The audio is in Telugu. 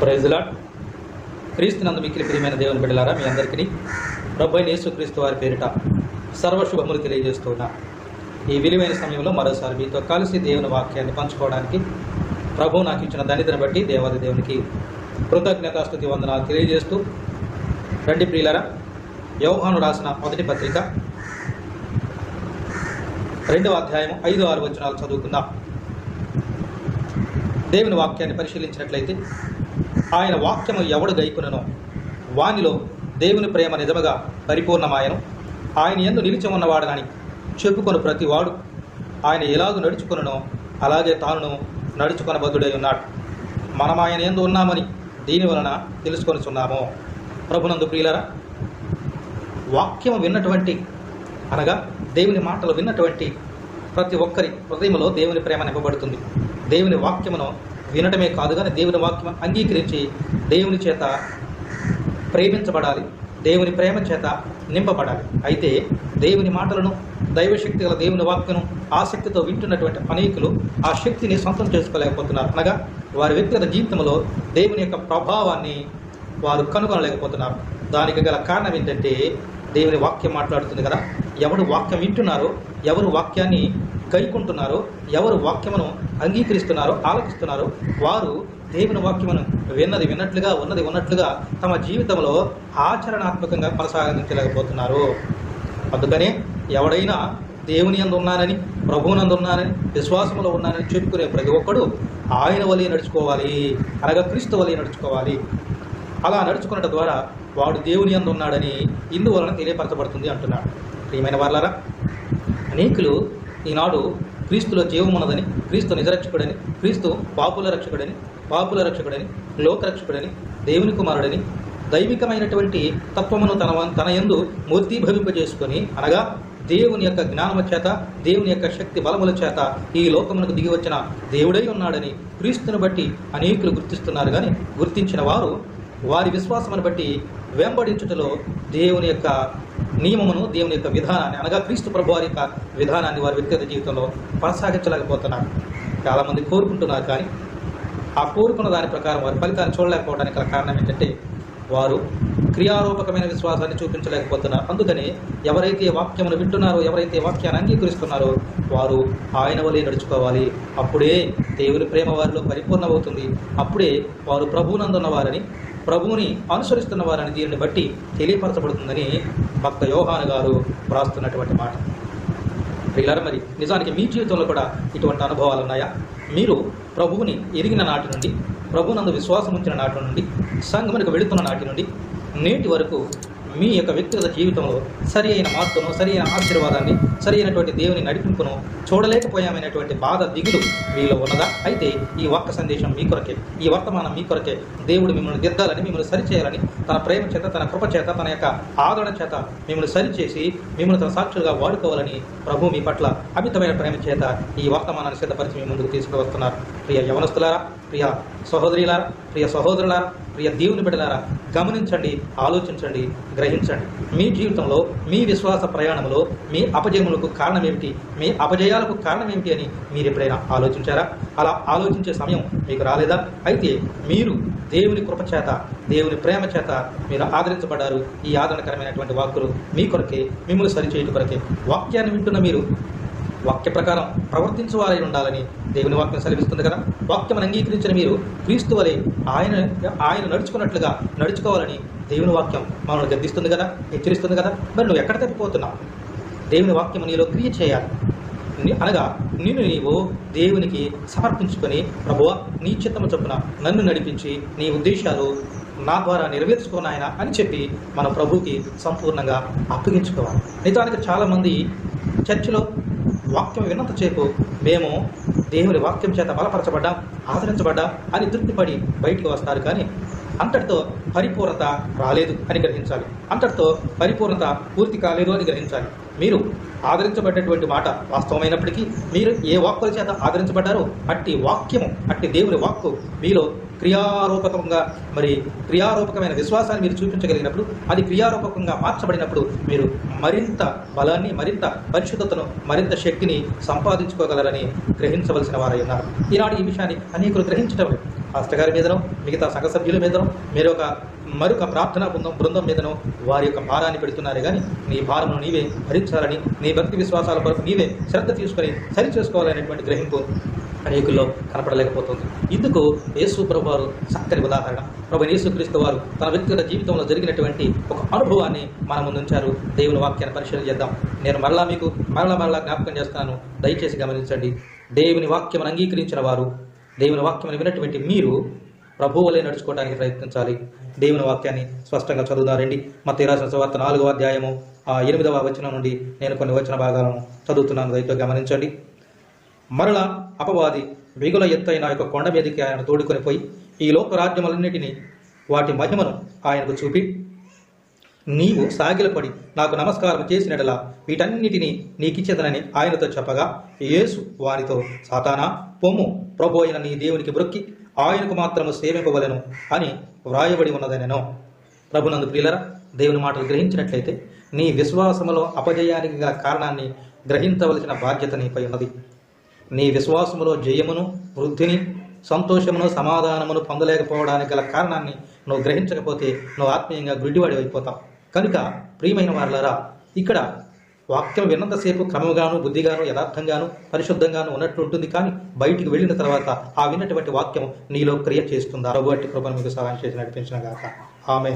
ప్రైజ్లాడ్ క్రీస్తునందు మిక్కిలి ప్రియమైన దేవుని బిడ్డలారా మీ అందరికీ ప్రభు అయిన యేసుక్రీస్తు వారి పేరిట సర్వశుభములు తెలియజేస్తున్నా ఈ విలువైన సమయంలో మరోసారి మీతో కలిసి దేవుని వాక్యాన్ని పంచుకోవడానికి ప్రభు నాకు ఇచ్చిన ధనితను బట్టి దేవాది దేవునికి కృతజ్ఞతాస్థుతి వందనాలు తెలియజేస్తూ రండి ప్రియులరా యోహాను రాసిన మొదటి పత్రిక రెండవ అధ్యాయం ఐదు ఆరు వచనాలు చదువుకుందాం. దేవుని వాక్యాన్ని పరిశీలించినట్లయితే ఆయన వాక్యము ఎవడు గైకునను? వానిలో దేవుని ప్రేమ నిజముగా పరిపూర్ణమాయను. ఆయన ఎందు నిలిచి ఉన్నవాడనని చెప్పుకొని ప్రతివాడు. ఆయన ఎలాగూ నడుచుకునో అలాగే తానును నడుచుకొనబద్ధుడై ఉన్నాడు. మనం ఆయన ఎందు ఉన్నామని దీని వలన తెలుసుకొనిచున్నాము. ప్రభునందు ప్రియులరా వాక్యము విన్నటువంటి అనగా దేవుని మాటలు విన్నటువంటి ప్రతి ఒక్కరి హృదయంలో దేవుని ప్రేమ నింపబడుతుంది. దేవుని వాక్యమును వినటమే కాదు కానీ దేవుని వాక్యం అంగీకరించి దేవుని చేత ప్రేమించబడాలి. దేవుని ప్రేమ చేత నింపబడాలి. అయితే దేవుని మాటలను దైవశక్తి గల దేవుని వాక్యను ఆసక్తితో వింటున్నటువంటి అనేకులు ఆ శక్తిని సొంతం చేసుకోలేకపోతున్నారు. అనగా వారి వ్యక్తిగత జీవితంలో దేవుని యొక్క ప్రభావాన్ని వారు కనుగొనలేకపోతున్నారు. దానికి గల కారణం ఏంటంటే దేవుని వాక్యం మాట్లాడుతుంది కదా. ఎవరు వాక్యం వింటున్నారో ఎవరు వాక్యాన్ని గైకుంటున్నారో ఎవరు వాక్యమును అంగీకరిస్తున్నారో ఆలోచిస్తున్నారో వారు దేవుని వాక్యమును విన్నది విన్నట్లుగా ఉన్నది ఉన్నట్లుగా తమ జీవితంలో ఆచరణాత్మకంగా కొనసాగించలేకపోతున్నారు. అందుకనే ఎవడైనా దేవుని అందు ఉన్నానని ప్రభువునందు ఉన్నానని విశ్వాసంలో ఉన్నానని చెప్పుకునే ప్రతి ఒక్కడు ఆయన వలె నడుచుకోవాలి అనగా క్రీస్తు వలె నడుచుకోవాలి. అలా నడుచుకున్నట ద్వారా వాడు దేవుని యందు ఉన్నాడని ఇందువలన తెలియపరచబడుతుంది అంటున్నాడు. ప్రియమైన వాళ్ళారా అనేకులు ఈనాడు క్రీస్తులో జీవమున్నదని క్రీస్తు నిజరక్షకుడని క్రీస్తు పాపుల రక్షకుడని పాపుల రక్షకుడని లోకరక్షకుడని దేవుని కుమారుడని దైవికమైనటువంటి తత్వమును తన తన యందు మూర్తీభవింపజేసుకొని అనగా దేవుని యొక్క జ్ఞానము చేత దేవుని యొక్క శక్తి బలముల చేత ఈ లోకమునకు దిగి వచ్చిన దేవుడై ఉన్నాడని క్రీస్తుని బట్టి అనేకులు గుర్తిస్తున్నారు. కానీ గుర్తించిన వారు వారి విశ్వాసమును బట్టి వెంబడించుటలో దేవుని యొక్క నియమమును దేవుని యొక్క విధానాన్ని అనగా క్రీస్తు ప్రభు వారి యొక్క విధానాన్ని వారి వ్యక్తిగత జీవితంలో కొనసాగించలేకపోతున్నారు. చాలామంది కోరుకుంటున్నారు కానీ ఆ కోరుకున్న దాని ప్రకారం వారి ఫలితాన్ని చూడలేకపోవడానికి గల కారణం ఏంటంటే వారు క్రియారూపకమైన విశ్వాసాన్ని చూపించలేకపోతున్నారు. అందుకని ఎవరైతే వాక్యమును వింటున్నారో ఎవరైతే వాక్యాన్ని అంగీకరిస్తున్నారో వారు ఆయన వలె నడుచుకోవాలి. అప్పుడే దేవుని ప్రేమ వారిలో పరిపూర్ణమవుతుంది. అప్పుడే వారు ప్రభువునందున్న వారని ప్రభువుని అనుసరిస్తున్న వారని దీనిని బట్టి తెలియపరచబడుతుందని భక్త యోహాను గారు వ్రాస్తున్నటువంటి మాట. ప్రియులారా మరి నిజానికి మీ జీవితంలో కూడా ఇటువంటి అనుభవాలు ఉన్నాయా? మీరు ప్రభువుని ఎరిగిన నాటి నుండి ప్రభునందు విశ్వాసం ఉంచిన నాటి నుండి సంఘమునికి వెళుతున్న నాటి నుండి నేటి వరకు మీ యొక్క వ్యక్తిగత జీవితంలో సరి అయిన మార్పును సరి అయిన ఆశీర్వాదాన్ని సరి అయినటువంటి దేవుని నడిపింపును చూడలేకపోయామైనటువంటి బాధ దిగులు మీలో ఉన్నదా? అయితే ఈ వాక్య సందేశం మీ కొరకే. ఈ వర్తమానం మీ కొరకే. దేవుడు మిమ్మల్ని దిద్దాలని మిమ్మల్ని సరిచేయాలని తన ప్రేమ చేత తన కృప చేత తన యొక్క ఆదరణ చేత మిమ్మల్ని సరిచేసి మిమ్మల్ని తన సాక్షులుగా వాడుకోవాలని ప్రభు మీ పట్ల అమితమైన ప్రేమ చేత ఈ వర్తమానాన్ని సిద్ధపరిచి మీ ముందుకు తీసుకువస్తున్నారు. ప్రియ యవనస్తులారా ప్రియ సహోదరిలారా ప్రియ సహోదరులారా ప్రియ దేవుని బిడ్డలారా గమనించండి ఆలోచించండి గ్రహించండి. మీ జీవితంలో మీ విశ్వాస ప్రయాణంలో మీ అపజయములకు కారణం ఏమిటి మీ అపజయాలకు కారణం ఏమిటి అని మీరు ఎప్పుడైనా ఆలోచించారా? అలా ఆలోచించే సమయం మీకు రాలేదా? అయితే మీరు దేవుని కృప చేత దేవుని ప్రేమ చేత మీరు ఆదరించబడ్డారు. ఈ ఆదరణకరమైనటువంటి వాక్కులు మీ కొరకే మిమ్మల్ని సరిచేయటం కొరకే. వాక్యాన్ని వింటున్న మీరు వాక్య ప్రకారం ప్రవర్తించు వారై ఉండాలని దేవుని వాక్యం సెలవిస్తుంది కదా. వాక్యం అంగీకరించిన మీరు క్రీస్తు వలె ఆయన ఆయన నడుచుకున్నట్లుగా నడుచుకోవాలని దేవుని వాక్యం మనల్ని గద్దిస్తుంది కదా హెచ్చరిస్తుంది కదా. మరి నువ్వు ఎక్కడ తప్పిపోతున్నావు? దేవుని వాక్యం నీలో క్రియ చేయాలి. అనగా నిన్ను నీవు దేవునికి సమర్పించుకొని ప్రభువ నీ చిత్తము చొప్పున నన్ను నడిపించి నీ ఉద్దేశాలు నా ద్వారా నెరవేర్చుకోనాయన అని చెప్పి మన ప్రభుకి సంపూర్ణంగా అప్పగించుకోవాలి. నిజానికి చాలామంది చర్చిలో వాక్యం విన్నంతసేపు మేము దేవుని వాక్యం చేత బలపరచబడ్డాం ఆదరించబడ్డాం అని తృప్తిపడి బయటికి వస్తారు కానీ అంతటితో పరిపూర్ణత రాలేదు అని గ్రహించాలి. అంతటితో పరిపూర్ణత పూర్తి కాలేదు అని గ్రహించాలి. మీరు ఆదరించబడ్డటువంటి మాట వాస్తవమైనప్పటికీ మీరు ఏ వాక్కుల చేత ఆదరించబడ్డారో అట్టి వాక్యము అట్టి దేవుని వాక్కు మీలో క్రియారూపకంగా మరి క్రియారూపకమైన విశ్వాసాన్ని మీరు చూపించగలిగినప్పుడు అది క్రియారూపకంగా మార్చబడినప్పుడు మీరు మరింత బలాన్ని మరింత పరిశుద్ధతను మరింత శక్తిని సంపాదించుకోగలరని గ్రహించవలసిన వారై ఉన్నారు. ఈనాడు ఈ విషయాన్ని అనేకులు గ్రహించడం లేదు. గారి మీదనో మిగతా సంఘ సభ్యుల మీదనో మీరు ఒక మరొక ప్రార్థనా బృందం బృందం మీదనో వారి యొక్క భారాన్ని పెడుతున్నారు కానీ నీ భారమును నీవే భరించాలని నీ భక్తి విశ్వాసాల కొరకు నీవే శ్రద్ధ తీసుకొని సరిచేసుకోవాలనేటువంటి గ్రహింపు అనేకుల్లో కనపడలేకపోతుంది. ఇందుకు యేసు ప్రభు వారు చక్కని ఉదాహరణ. ప్రభు యేసుక్రీస్తు వారు తన వ్యక్తిగత జీవితంలో జరిగినటువంటి ఒక అనుభవాన్ని మన ముందు ఉంచారు. దేవుని వాక్యాన్ని పరిశీలన చేద్దాం. నేను మరలా మీకు మరలా మరలా జ్ఞాపకం చేస్తాను. దయచేసి గమనించండి. దేవుని వాక్యం అంగీకరించిన వారు దేవుని వాక్యం వినటువంటి మీరు ప్రభువులే నడుచుకోవడానికి ప్రయత్నించాలి. దేవుని వాక్యాన్ని స్పష్టంగా చదువుదారండి మత రాసిన సువార్త నాలుగవ అధ్యాయము ఆ ఎనిమిదవ వచనం నుండి నేను కొన్ని వచన భాగాలను చదువుతున్నాను. దయతో గమనించండి. మరలా అపవాది మిగుల ఎత్తైన యొక్క కొండ మీదకి ఆయన తోడుకొని పోయి ఈ లోక రాజ్యములన్నిటినీ వాటి మహిమను ఆయనకు చూపి నీవు సాగిలపడి నాకు నమస్కారం చేసినట్లా వీటన్నిటినీ నీకిచ్చేదనని ఆయనతో చెప్పగా యేసు వారితో సాతానా పొమ్ము ప్రభు అయిన నీ దేవునికి బ్రొక్కి ఆయనకు మాత్రము సేవింపవలను అని వ్రాయబడి ఉన్నదనెను. ప్రభునందు ప్రియులరా దేవుని మాటలు గ్రహించినట్లయితే నీ విశ్వాసములో అపజయానికి గల కారణాన్ని గ్రహించవలసిన బాధ్యత నీపై ఉన్నది. నీ విశ్వాసములో జయమును వృద్ధిని సంతోషమును సమాధానమును పొందలేకపోవడానికి గల కారణాన్ని నువ్వు గ్రహించకపోతే నువ్వు ఆత్మీయంగా గుడ్డివాడి అయిపోతావు. కనుక ప్రియమైన వారులారా ఇక్కడ వాక్యం విన్నంతసేపు క్రమముగాను బుద్ధిగాను యథార్థంగాను పరిశుద్ధంగాను ఉన్నట్లు ఉంటుంది కానీ బయటికి వెళ్ళిన తర్వాత ఆ విన్నటువంటి వాక్యం నీలో క్రియ చేస్తుందా? రఘువట్టి కృపను మీకు సహాయం చేసి నడిపించిన గాక. ఆమె